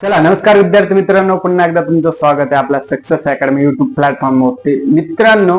चला नमस्कार विद्यार्थी मित्रांनो पुन्हा एकदा तुमचं स्वागत आहे आपल्या सक्सेस अकॅडमी युट्यूब प्लॅटफॉर्मवरती मित्रांनो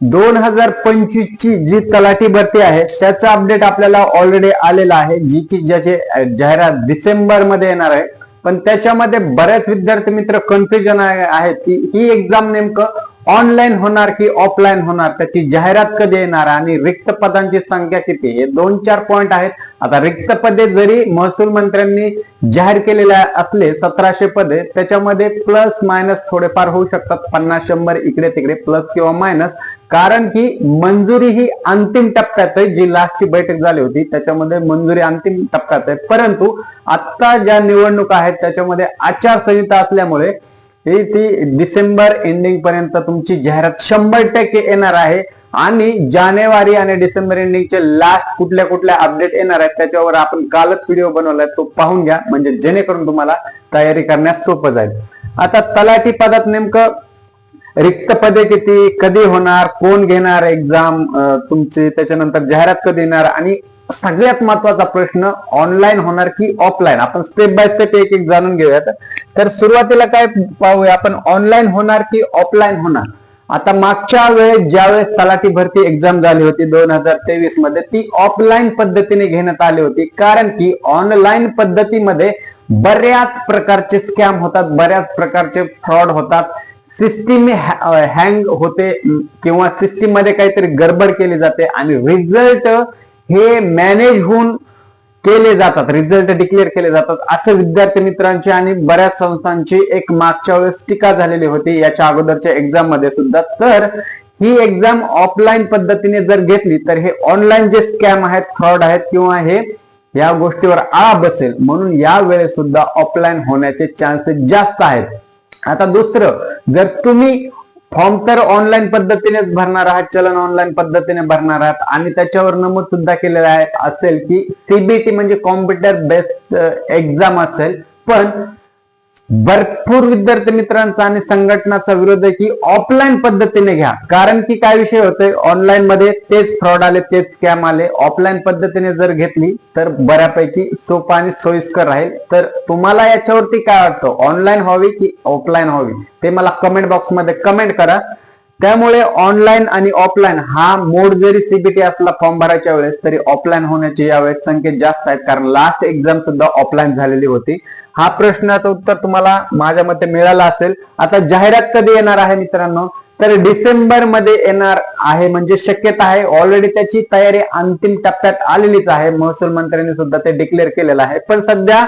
दोन हजार पंचवीस ची जी तलाठी भरती आहे त्याचा अपडेट आपल्याला ऑलरेडी आलेला आहे जी की ज्याचे जाहिरात डिसेंबरमध्ये येणार आहे. पण त्याच्यामध्ये बऱ्याच विद्यार्थी मित्र कन्फ्युजन आहेत. की ही एक्झाम नेमकं ऑनलाईन होणार की ऑफलाईन होणार त्याची जाहिरात कधी येणार आणि रिक्त पदांची संख्या किती? हे दोन चार पॉइंट आहेत. आता रिक्त पदे जरी महसूल मंत्र्यांनी जाहीर केलेले असले सतराशे पदे त्याच्यामध्ये प्लस मायनस थोडेफार होऊ शकतात. पन्नास शंभर इकडे तिकडे प्लस किंवा मायनस कारण की मंजुरी ही अंतिम टप्प्यात आहे. जी लास्टची बैठक झाली होती त्याच्यामध्ये मंजुरी अंतिम टप्प्यात आहे. परंतु आता ज्या निवडणुका आहेत त्याच्यामध्ये आचारसंहिता असल्यामुळे ही ती डिसेंबर एंडिंग पर्यंत तुमची जाहिरात शंभर टक्के येणार आहे. आणि जानेवारी आणि डिसेंबर एंडिंगचे लास्ट कुठल्या कुठल्या अपडेट येणार आहेत त्याच्यावर आपण कालच व्हिडिओ बनवलाय तो पाहून घ्या. म्हणजे जेणेकरून तुम्हाला तयारी करण्यास सोपं जाईल. आता तलाठी पदात नेमकं रिक्त पदे किती कधी होणार कोण घेणार एक्झाम तुमची त्याच्यानंतर जाहिरात कधी येणार आणि सगळ्यात महत्त्वाचा प्रश्न ऑनलाईन होणार की ऑफलाईन आपण स्टेप बाय स्टेप एक एक जाणून घेऊयात. तर सुरुवातीला काय पाहूया आपण ऑनलाईन होणार की ऑफलाईन होणार? आता मागच्या वेळेस ज्यावेळेस तलाठी भरती एक्झाम झाली होती दोन हजार तेवीसमध्ये ती ऑफलाईन पद्धतीने घेण्यात आली होती. कारण की ऑनलाईन पद्धतीमध्ये बऱ्याच प्रकारचे स्कॅम होतात बऱ्याच प्रकारचे फ्रॉड होतात. सिस्टीम हँग होते किंवा सिस्टीममध्ये काहीतरी गडबड केली जाते आणि रिझल्ट हे मॅनेज होऊन केले जातात रिझल्ट डिक्लेअर केले जातात. असे विद्यार्थी मित्रांची आणि बऱ्याच संस्थांची एक मागच्या वेळेस टीका झालेली होती. याच्या अगोदरच्या एक्झाममध्ये सुद्धा. तर ही एक्झाम ऑफलाईन पद्धतीने जर घेतली तर हे ऑनलाईन जे स्कॅम आहेत फ्रॉड आहेत किंवा हे या गोष्टीवर आळा बसेल. म्हणून या वेळेस सुद्धा ऑफलाईन होण्याचे चान्सेस जास्त आहेत. आता दुसरं जर तुम्ही फॉर्म तर ऑनलाईन पद्धतीनेच भरणार आहात चलन ऑनलाईन पद्धतीने भरणार आहात आणि त्याच्यावर नमूद सुद्धा केलेलं आहे असेल की सीबीटी म्हणजे कॉम्प्युटर बेस्ड एक्झाम असेल. पण भरपूर विद्यार्थी मित्रांचा आणि संघटनाचा विरोध आहे की ऑफलाईन पद्धतीने घ्या. कारण की काय विषय होतोय? ऑनलाईन मध्ये तेच फ्रॉड आले तेच स्कॅम आले. ऑफलाईन पद्धतीने जर घेतली तर बऱ्यापैकी सोपा आणि सोयीस्कर राहील. तर तुम्हाला याच्यावरती काय वाटतं? ऑनलाईन व्हावी की ऑफलाईन व्हावी? ते मला कमेंट बॉक्समध्ये कमेंट करा. त्यामुळे ऑनलाईन आणि ऑफलाईन हा मोड जरी सीबीटी असला फॉर्म भरायच्या वेळेस तरी ऑफलाईन होण्याची यावेळेस संकेत जास्त आहेत. कारण लास्ट एक्झाम सुद्धा ऑफलाईन झालेली होती. हा प्रश्नाचं उत्तर तुम्हाला माझ्या मते मिळालं असेल. आता जाहिरात कधी येणार आहे मित्रांनो? तर डिसेंबरमध्ये येणार आहे म्हणजे शक्यता आहे. ऑलरेडी त्याची तयारी अंतिम टप्प्यात आलेलीच आहे. महसूल मंत्र्यांनी सुद्धा ते डिक्लेअर केलेलं आहे. पण सध्या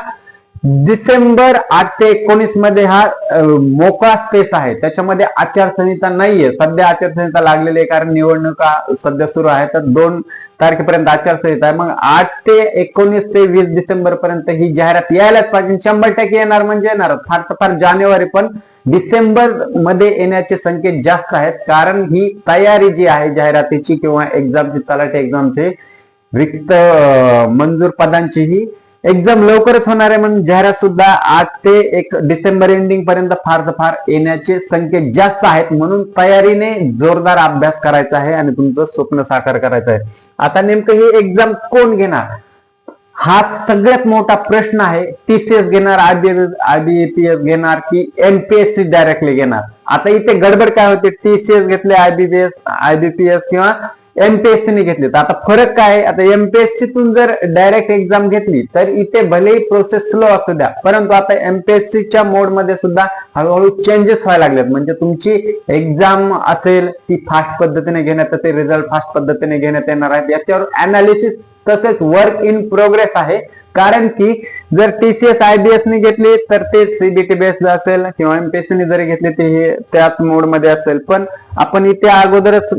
डिसेंबर आठ ते एकोणीसमध्ये हा मोकळा स्पेस आहे. त्याच्यामध्ये आचारसंहिता नाहीये. सध्या आचारसंहिता लागलेली आहे कारण निवडणुका सध्या सुरू आहे तर दोन तारखेपर्यंत आचारसंहिता आहे. मग आठ ते एकोणीस ते वीस डिसेंबर पर्यंत ही जाहिरात यायलाच पाहिजे. शंभर टक्के येणार म्हणजे येणार. फार तर फार जानेवारी पण डिसेंबरमध्ये येण्याचे संकेत जास्त आहेत. कारण ही तयारी जी आहे जाहिरातीची किंवा एक्झामची तलाठी एक्झामची रिक्त मंजूर पदांची ही एक्झाम लवकरच होणार आहे म्हणून जाहिरात सुद्धा आठ ते एक डिसेंबर एंडिंग पर्यंत फार फार येण्याचे संकेत जास्त आहेत म्हणून तयारीने जोरदार अभ्यास करायचा आहे आणि तुमचं स्वप्न साकार करायचं आहे. आता नेमकं ही एक्झाम कोण घेणार? हा सगळ्यात मोठा प्रश्न आहे. टीसीएस घेणार आयबीएपीएस घेणार की एमपीएससी डायरेक्टली घेणार? आता इथे गडबड काय होते? टीसीएस घेतले आयबीपीएस आयबीपीएस किंवा एमपीएससी ने घेतली तर आता फरक काय? आता एमपीएससीतून जर डायरेक्ट एक्झाम घेतली तर इथे भलेही प्रोसेस स्लो असू द्या परंतु आता एमपीएससी च्या सुद्धा हळूहळू चेंजेस व्हायला लागलेत. म्हणजे तुमची एक्झाम असेल ती फास्ट पद्धतीने घेण्यात येते रिझल्ट फास्ट पद्धतीने घेण्यात येणार आहेत. याच्यावर अनालिसिस तसेच वर्क इन प्रोग्रेस आहे. कारण की जर टीसीएस आयबीएस ने घेतली तर ते सीबीटी बेस्ड असेल किंवा एमपीएससी ने जरी घेतली ते हे त्याच मोडमध्ये असेल. पण आपण इथे अगोदरच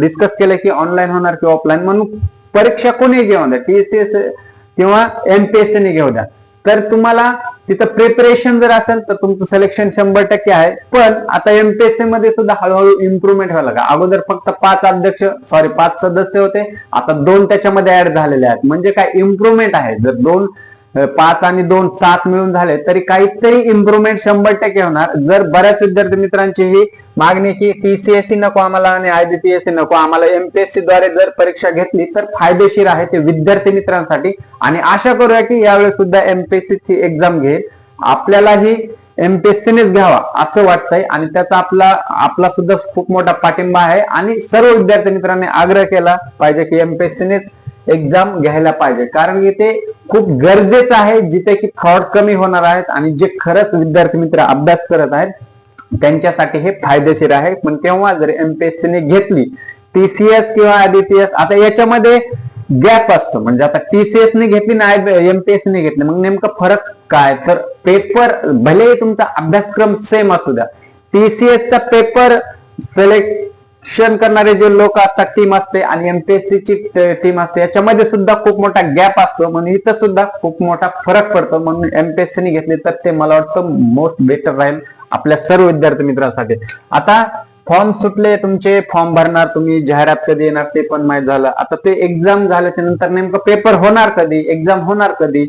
डिस्कस केलं की ऑनलाईन होणार किंवा ऑफलाईन म्हणून परीक्षा कोणी घेऊ द्या? टीसीएस किंवा एमपीएससी ने घेऊ द्या. तर तुम्हाला तिथं प्रिपरेशन जर असेल तर तुमचं सिलेक्शन शंभर टक्के आहे. पण आता एमपीएससी मध्ये सुद्धा हळूहळू इम्प्रुव्हमेंट व्हायला लागला. अगोदर फक्त पाच अध्यक्ष सॉरी पाच सदस्य होते. आता दोन त्याच्यामध्ये ऍड झालेले आहेत. म्हणजे काय इम्प्रुव्हमेंट आहे. जर दोन पाच आणि दोन सात मिळून झाले तरी काहीतरी इम्प्रुव्हमेंट शंभर टक्के होणार. जर बऱ्याच विद्यार्थी मित्रांची ही मागणी की टीसीएससी नको आम्हाला आणि आयबीपीएससी नको आम्हाला एमपीएससी द्वारे जर परीक्षा घेतली तर फायदेशीर आहे ते विद्यार्थी मित्रांसाठी. आणि आशा करूया की यावेळेस सुद्धा एमपीएससी ची एक्झाम घेईल. आपल्यालाही एमपीएससीनेच घ्यावा असं वाटतंय. आणि त्याचा आपला आपला सुद्धा खूप मोठा पाठिंबा आहे. आणि सर्व विद्यार्थी मित्रांनी आग्रह केला पाहिजे की एमपीएससीनेच एक्झाम घ्यायला पाहिजे. कारण इथे खूप गरजेचं आहे जिथे की फ्रॉड कमी होणार आहेत आणि जे खरंच विद्यार्थी मित्र अभ्यास करत आहेत त्यांच्यासाठी हे फायदेशीर आहे. पण तेव्हा जर एमपीएससीने घेतली टीसीएस किंवा आदितीएस आता याच्यामध्ये गॅप असतो. म्हणजे आता टीसीएस ने घेतली ना एमपीएससी ने घेतली. मग नेमकं फरक काय? तर पेपर भलेही तुमचा अभ्यासक्रम सेम असू द्या टीसीएसचा चा पेपर सिलेक्शन करणारे जे लोक असतात टीम असते आणि एमपीएससी ची टीम असते याच्यामध्ये सुद्धा खूप मोठा गॅप असतो. म्हणून इथं सुद्धा खूप मोठा फरक पडतो. म्हणून एमपीएससी ने तर ते मला वाटतं मोस्ट बेटर राहील आपल्या सर्व विद्यार्थी मित्रांसाठी. आता फॉर्म सुटले तुमचे फॉर्म भरणार तुम्ही जाहिरात कधी येणार ते पण माहीत झालं. आता ते एक्झाम झाल्याच्यानंतर नेमकं पेपर होणार कधी? एक्झाम होणार कधी?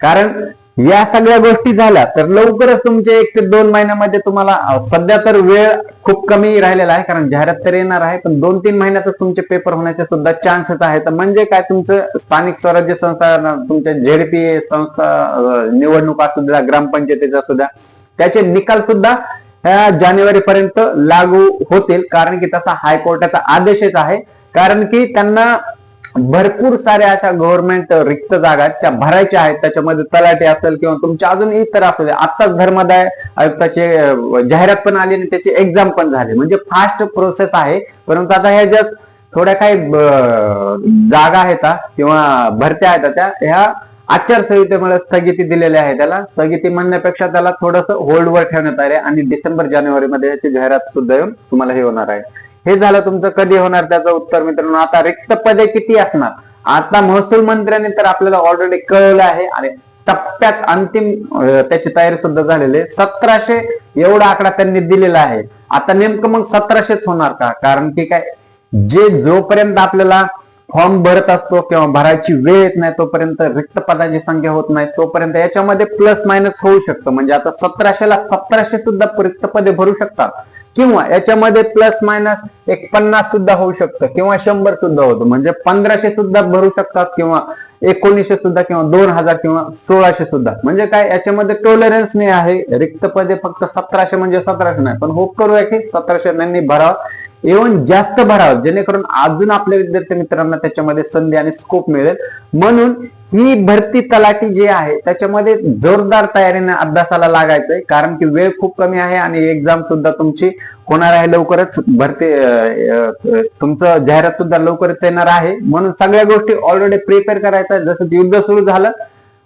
कारण या सगळ्या गोष्टी झाल्या तर लवकरच तुमचे एक ते दोन महिन्यामध्ये तुम्हाला सध्या तर वेळ खूप कमी राहिलेला आहे कारण जाहिरात तर येणार आहे पण दोन तीन महिन्यातच तुमचे पेपर होण्याचे सुद्धा चान्सेस आहेत. म्हणजे काय तुमचं स्थानिक स्वराज्य संस्था तुमच्या झेडपी संस्था निवडणूक असू द्या ग्रामपंचायतीचा असू द्या त्याचे निकाल सुद्धा ह्या जानेवारी पर्यंत लागू होतील कारण की तसा हायकोर्टाचा आदेशच आहे. कारण की त्यांना भरपूर साऱ्या अशा गव्हर्नमेंट रिक्त जागा त्या भरायच्या आहेत. त्याच्यामध्ये तलाटे असेल किंवा तुमच्या अजून इतर असू दे. आत्ताच धर्मदाय आयुक्ताचे जाहिरात पण आली आणि त्याची एक्झाम पण झाली. म्हणजे फास्ट प्रोसेस आहे. परंतु आता ह्या ज्या थोड्या काही जागा आहेत किंवा भरत्या आहेत त्या ह्या आचारसंहितेमुळे स्थगिती दिलेली आहे त्याला. स्थगिती म्हणण्यापेक्षा त्याला थोडस होल्डवर ठेवण्यात आले आणि डिसेंबर जानेवारीमध्ये याची जाहिरात सुद्धा येऊन तुम्हाला हे होणार आहे. हे झालं तुमचं कधी होणार त्याचं उत्तर मित्रांनो? आता रिक्त पदे किती असणार? आता महसूल मंत्र्यांनी तर आपल्याला ऑलरेडी कळवलं आहे आणि टप्प्यात अंतिम त्याची तयारी सुद्धा झालेली आहे. सतराशे एवढा आकडा त्यांनी दिलेला आहे. आता नेमकं मग सतराशेच होणार का? कारण की काय? जे जोपर्यंत आपल्याला फॉर्म भरत असतो किंवा भरायची वेळ येत नाही तोपर्यंत रिक्त पदाची संख्या होत नाही. तोपर्यंत याच्यामध्ये प्लस मायनस होऊ शकतं. म्हणजे आता सतराशेला सतराशे सुद्धा रिक्त पदे भरू शकतात. किंवा याच्यामध्ये प्लस मायनस एक पन्नास सुद्धा होऊ शकतं किंवा शंभर सुद्धा होतं. म्हणजे पंधराशे सुद्धा भरू शकतात किंवा एकोणीसशे सुद्धा किंवा दोन हजार किंवा सोळाशे सुद्धा. म्हणजे काय याच्यामध्ये टॉलरन्स नाही आहे. रिक्त पदे फक्त सतराशे म्हणजे सतराशे नाही. पण होप करूया की सतराशे त्यांनी भरावं. इव्हन जास्त भरावं जेणेकरून अजून आपल्या विद्यार्थी मित्रांना त्याच्यामध्ये संधी आणि स्कोप मिळेल. म्हणून ही भरती तलाठी जी आहे त्याच्यामध्ये जोरदार तयारीने अभ्यासाला लागायचंय कारण की वेळ खूप कमी आहे आणि एक्झाम सुद्धा तुमची होणार आहे लवकरच भरती तुमचं जाहिरात सुद्धा लवकरच येणार आहे. म्हणून सगळ्या गोष्टी ऑलरेडी प्रिपेअर करायचं जसं युद्ध सुरू झालं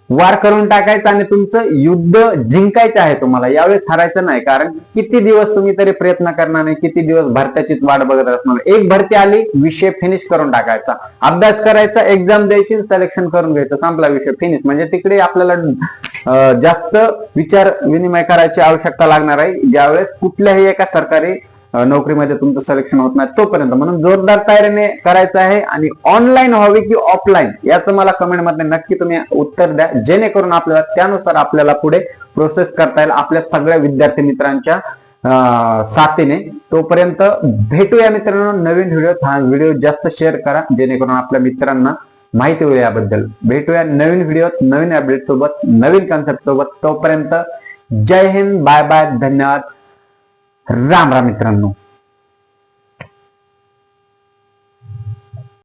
वार करून टाकायचं आणि तुमचं युद्ध जिंकायचं आहे तुम्हाला. यावेळेस हरायचं नाही कारण किती दिवस तुम्ही तरी प्रयत्न करणार नाही किती दिवस भरत्याचीच वाट बघत असणार एक भरती आली विषय फिनिश करून टाकायचा. अभ्यास करायचा एक्झाम द्यायची सिलेक्शन करून घ्यायचं. संपला विषय फिनिश म्हणजे तिकडे आपल्याला जास्त विचार विनिमय करायची आवश्यकता लागणार आहे. ज्यावेळेस कुठल्याही एका सरकारी नोकरीमध्ये तुमचं सिलेक्शन होत नाही तोपर्यंत. म्हणून जोरदार तयारीने करायचं आहे आणि ऑनलाईन व्हावी की ऑफलाईन याचं मला कमेंटमध्ये नक्की तुम्ही उत्तर द्या. जेणेकरून आपल्याला त्यानुसार आपल्याला पुढे प्रोसेस करता येईल आपल्या सगळ्या विद्यार्थी मित्रांच्या अं, साथीने. तोपर्यंत भेटूया मित्रांनो. नवीन व्हिडिओ हा व्हिडिओ जास्त शेअर करा. जेणेकरून आपल्या मित्रांना माहिती होईल याबद्दल. भेटूया नवीन व्हिडिओत नवीन अपडेट सोबत नवीन कन्सेप्ट सोबत. तोपर्यंत जय हिंद. बाय बाय धन्यवाद. राम राम मित्रांनो.